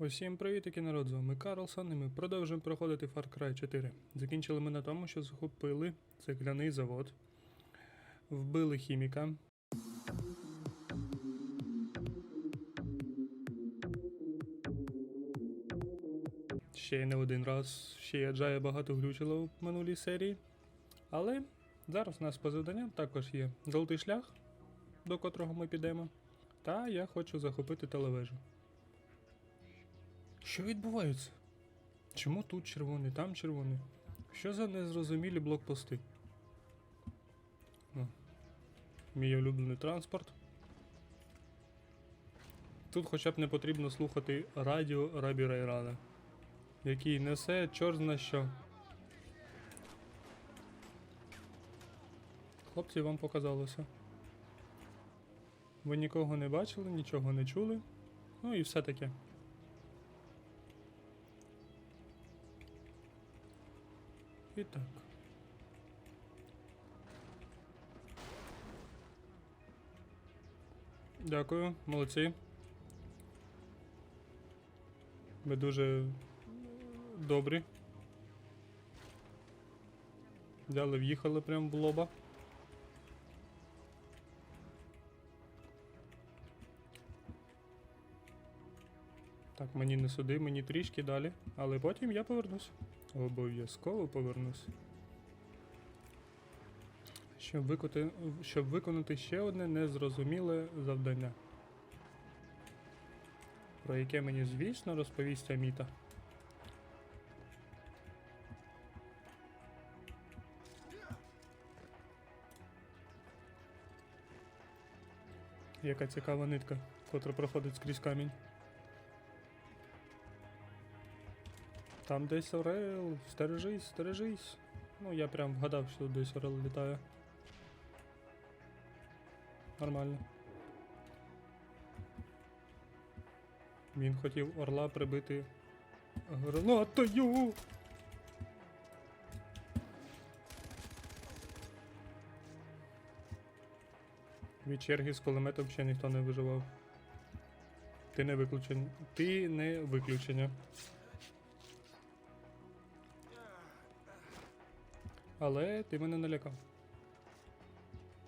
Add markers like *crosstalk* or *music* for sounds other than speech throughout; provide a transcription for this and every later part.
Усім привітики, народ, з вами Карлсон, і ми продовжуємо проходити Far Cry 4. Закінчили ми на тому, що захопили цегляний завод, вбили хіміка. Ще не один раз, ще й Аджая багато глючило в минулій серії. Але зараз у нас по завданням також є золотий шлях, до котрого ми підемо. Та я хочу захопити телевежу. Що відбувається? Чому тут червоний, там червоний? Що за незрозумілі блокпости? О, мій улюблений транспорт. Тут хоча б не потрібно слухати радіо Рабі Райрана, який несе чорт зна що. Хлопці, вам показалося. Ви нікого не бачили, нічого не чули. Ну і все таке. І так. Дякую, молодці. Ви дуже добрі. Взяли, в'їхали прямо в лоба. Так, мені не суди, мені трішки далі, але потім я повернусь. Обов'язково повернусь. Щоб, виконати, щоб виконати ще одне незрозуміле завдання. Про яке мені, звісно, розповість Аміта. Яка цікава нитка, котра проходить скрізь камінь. Там десь Орел, стережись, стережись. Ну, я прям вгадав, що десь Орел літає. Нормально. Він хотів орла прибити гранатою. Від черги з кулеметом ще ніхто не виживав. Ти не виключення. Ти не виключення. Але ти мене налякав.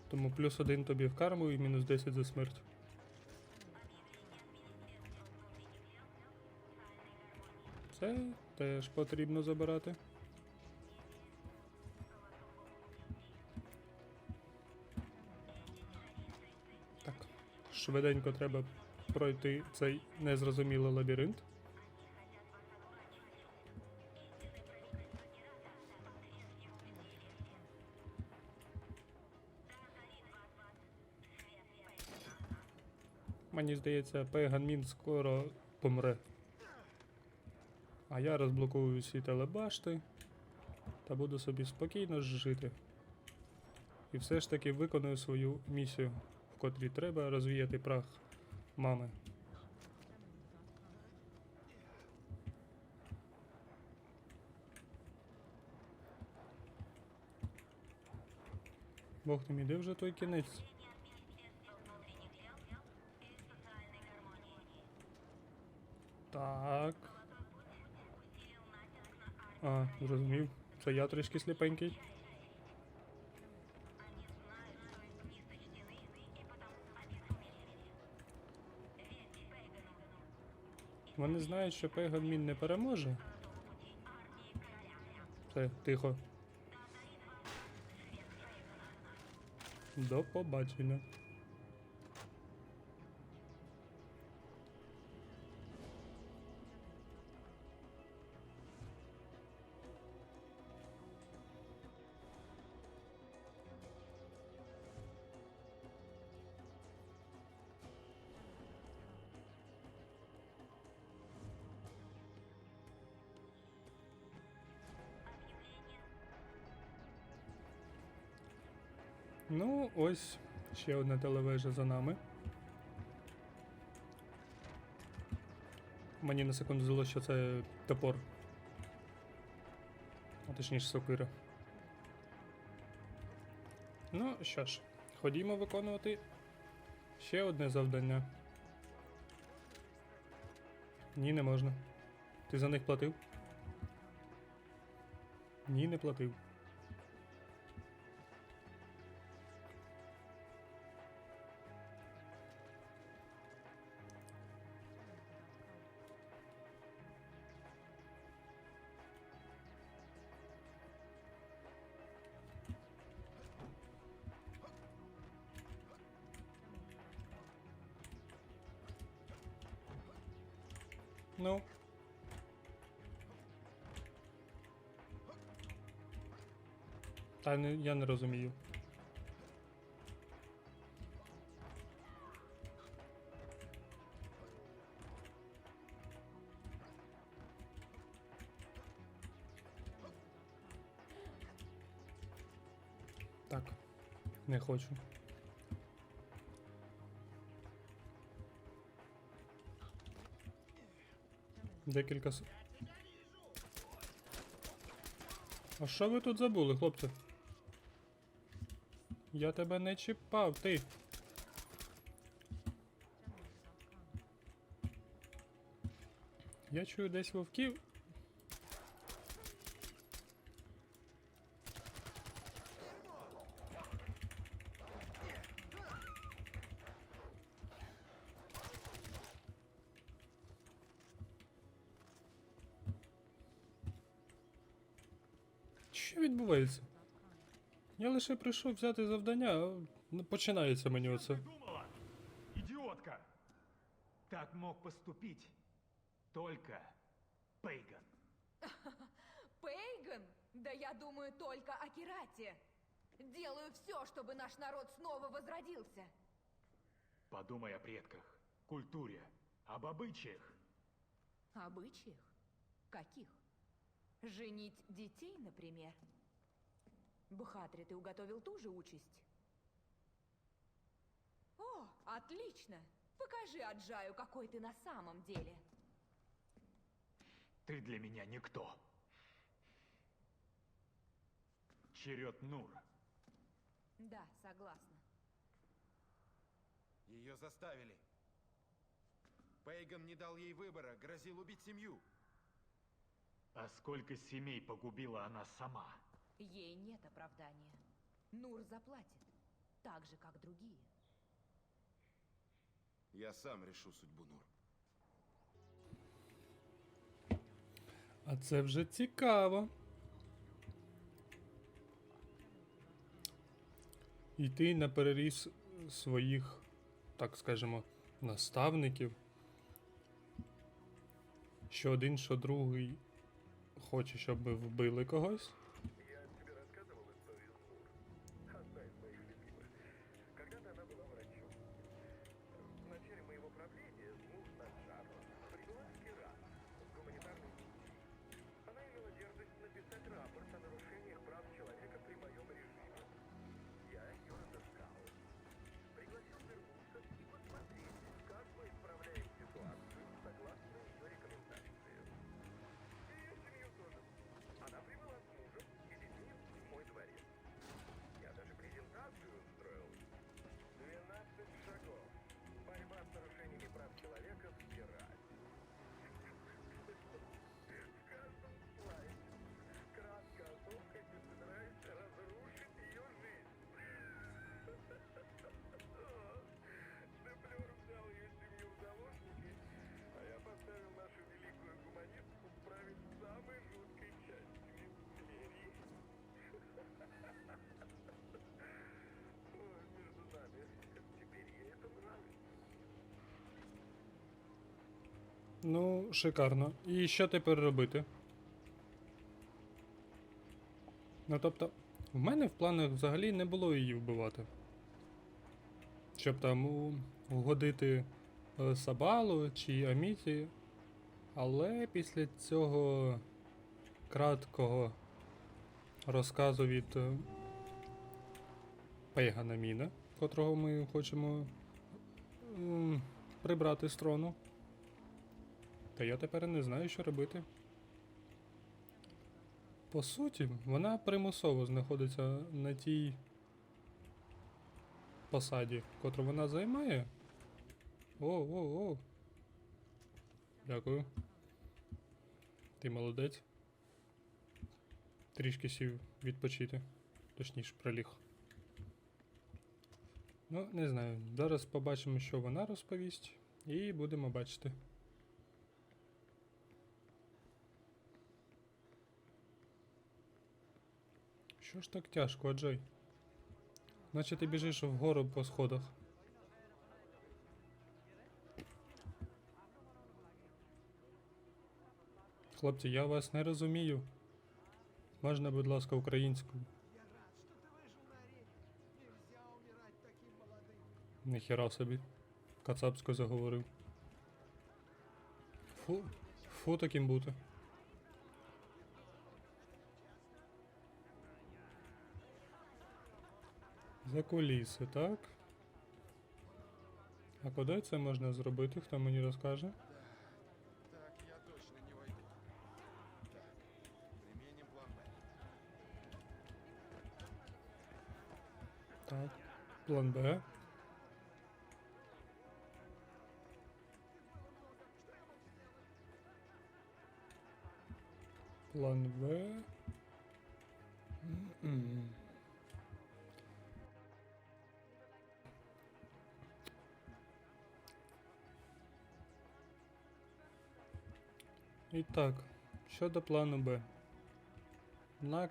Тому плюс один тобі в карму і мінус 10 за смерть. Це теж потрібно забирати. Так, швиденько треба пройти цей незрозумілий лабіринт. Мені здається, Пеганмін скоро помре. А я розблокую всі телебашти та буду собі спокійно жити. І все ж таки виконую свою місію, в котрій треба розвіяти прах мами. Бог ти мій, де вже той кінець? Так. А, зрозумів. Це я трішки сліпенький. Вони знають, що Пейганмін не переможе. Все, тихо. До побачення. Ну, ось ще одна телевежа за нами. Мені на секунду здалося, що це топор. А точніше сокира. Ну що ж, ходімо виконувати ще одне завдання. Ні, не можна. Ти за них платив? Ні, не платив. Та не, я не розумію. Так, не хочу. Декілька. А що ви тут забули, хлопці? Я тебе не чіпав, ти. Я чую десь вовків. Що відбувається? Я лише прийшов взяти завдання, а починається мені оце. Идиотка! Так мог поступить только Пейган. *laughs* Пейган? Да я думаю только о Кирате. Делаю все, чтобы наш народ снова возродился. Подумай о предках, культуре, об обычаях. Обычаях? Каких? Женить детей, например? Бхатри, ты уготовил ту же участь? О, отлично! Покажи Аджаю, какой ты на самом деле. Ты для меня никто. Черед Нур. Да, согласна. Ее заставили. Пейган не дал ей выбора, грозил убить семью. А сколько семей погубила она сама? Ей нет оправдания. Нур заплатит, так же, как другие. Я сам решу судьбу Нур. А це вже цікаво. Йти на переріз своїх, так скажемо, наставників. Що один, що другий хоче, щоб ми вбили когось. Ну, шикарно. І що тепер робити? Ну тобто, в мене в планах взагалі не було її вбивати. Щоб там угодити е, Сабалу чи Аміті. Але після цього краткого розказу від е, Пейгана Міна, котрого ми хочемо прибрати з трону. Та я тепер не знаю, що робити. По суті, вона примусово знаходиться на тій посаді, котру вона займає. О, о, о. Дякую. Ти молодець. Трішки сів відпочити. Точніше, проліг. Ну, не знаю. Зараз побачимо, що вона розповість, і будемо бачити. Що ж так тяжко, Аджей? Наче ти біжиш вгору по сходах. Хлопці, я вас не розумію. Можна, будь ласка, українською. Ніхера собі. Кацапською заговорив. Фу, фу таким бути. За куліси, так? А куди це можна зробити? Хто мені розкаже? Так, я точно не войду. Так, применим план Б. Так. План Б. План Б. І так, щодо плану Б. На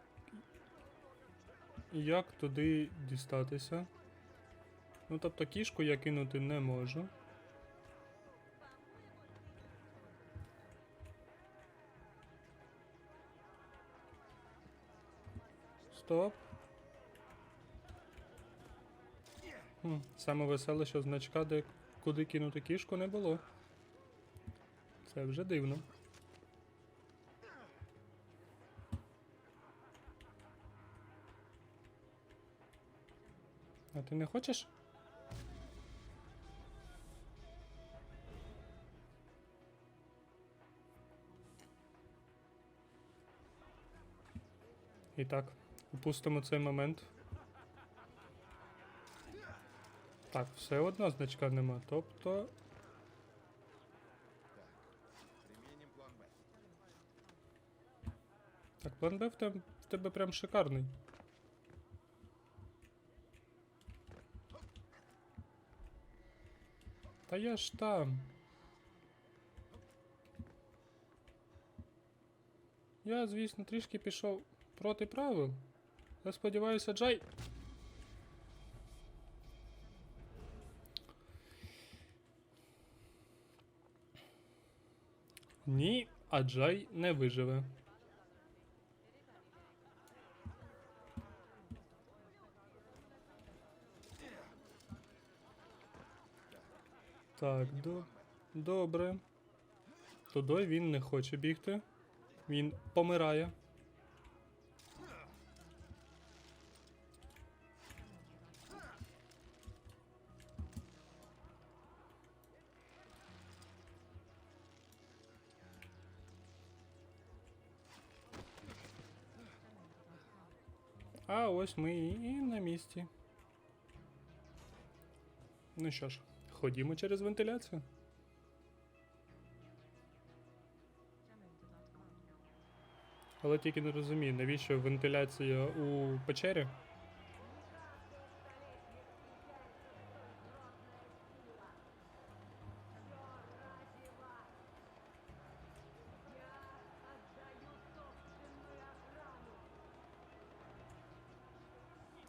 як туди дістатися? Ну, тобто кішку я кинути не можу. Стоп. Хм, саме веселе, що значка, де куди кинути кішку, не було. Це вже дивно. Ти не хочеш? І так, упустимо цей момент. Так, все одно значка нема. Тобто. Так, план Б в тебе прям шикарний. Та я ж там. Я, звісно, трішки пішов проти правил. Я сподіваюся, Джай. Ні, а Джай не виживе. Так, до... добре. Туди він не хоче бігти. Він помирає. А ось ми і на місці. Ну що ж, ходімо через вентиляцію. Але тільки не розумію, навіщо вентиляція у печері?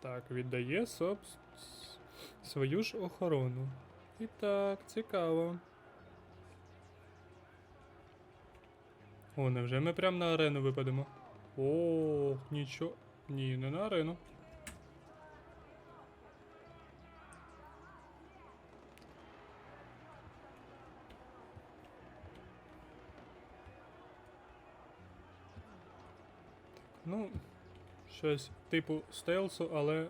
Так, віддає соб... с- свою ж охорону. І так, цікаво. О, невже ми прямо на арену випадемо? О, нічого. Ні, не на арену. Ну, щось типу стелсу, але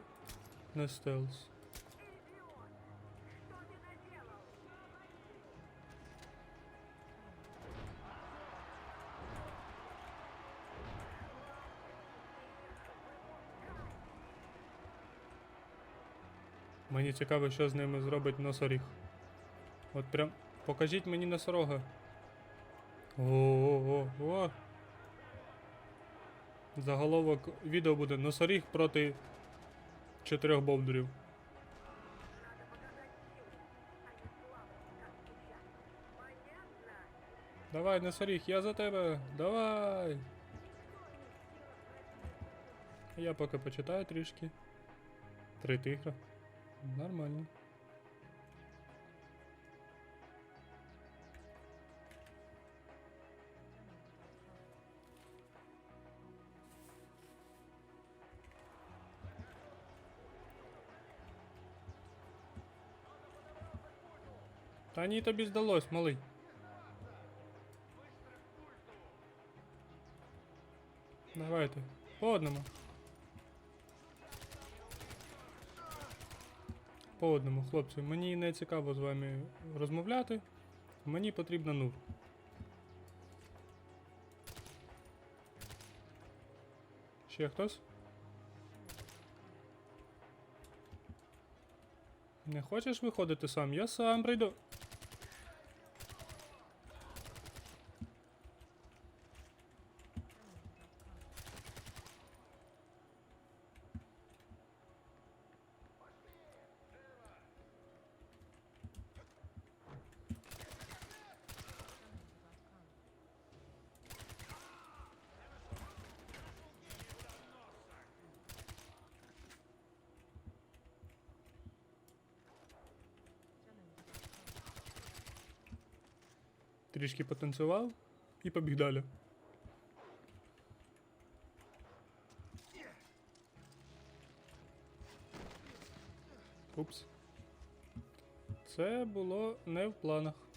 не стелс. Мені цікаво, що з ними зробить носоріг. От прям покажіть мені носорога. О-о-о. Заголовок відео буде носоріг проти чотирьох бовдурів. Давай, носоріг, я за тебе. Давай. Я поки почитаю трішки. Три тигра. Нормально. Та ні, тобі здалось, малий. Давайте. По одному. По одному, хлопці. Мені не цікаво з вами розмовляти. Мені потрібна нур. Ще хтось? Не хочеш виходити сам? Я сам прийду. Трішки потанцював і побіг далі. Упс. Це було не в планах.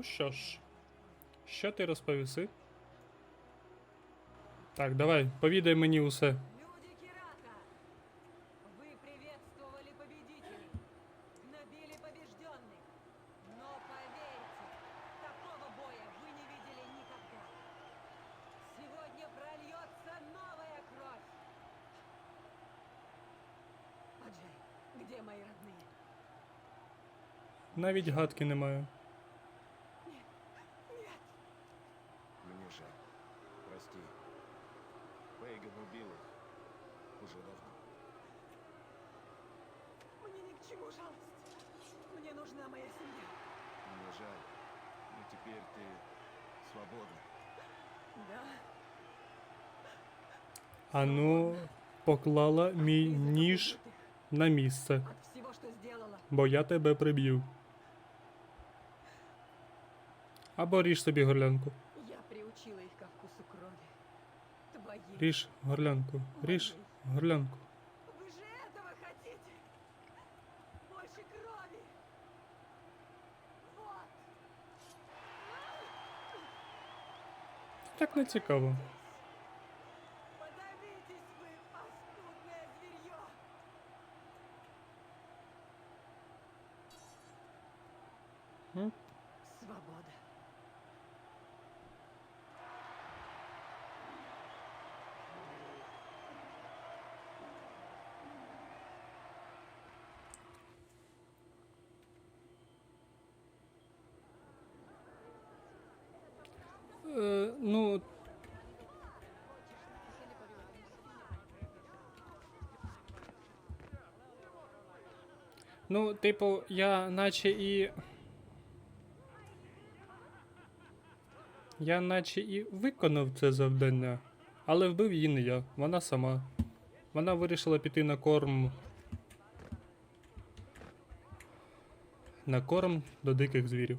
Ну що ж, що ти розповіси? Так, давай, повідай мені усе. Люди Кирата, вы жалость. Мне нужна моя семья. Мне жаль. Но теперь ты свободна. Да, Ану, поклала мій ніж на місце, бо я тебе приб'ю. Або ріж собі горлянку. Я приучила их ко вкусу крови. Твоей. Ріж горлянку. Ріж горлянку. Так не цікаво. Ну, типу, я наче і. Я наче і виконав це завдання, але вбив її не я, вона сама. Вона вирішила піти на корм. На корм до диких звірів.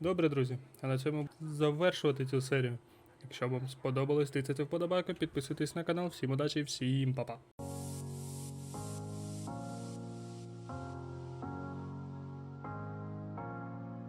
Добре, друзі, а на цьому завершувати цю серію. Якщо вам сподобалось, тицяйте вподобайку, підписуйтесь на канал. Всім удачі всім па-па.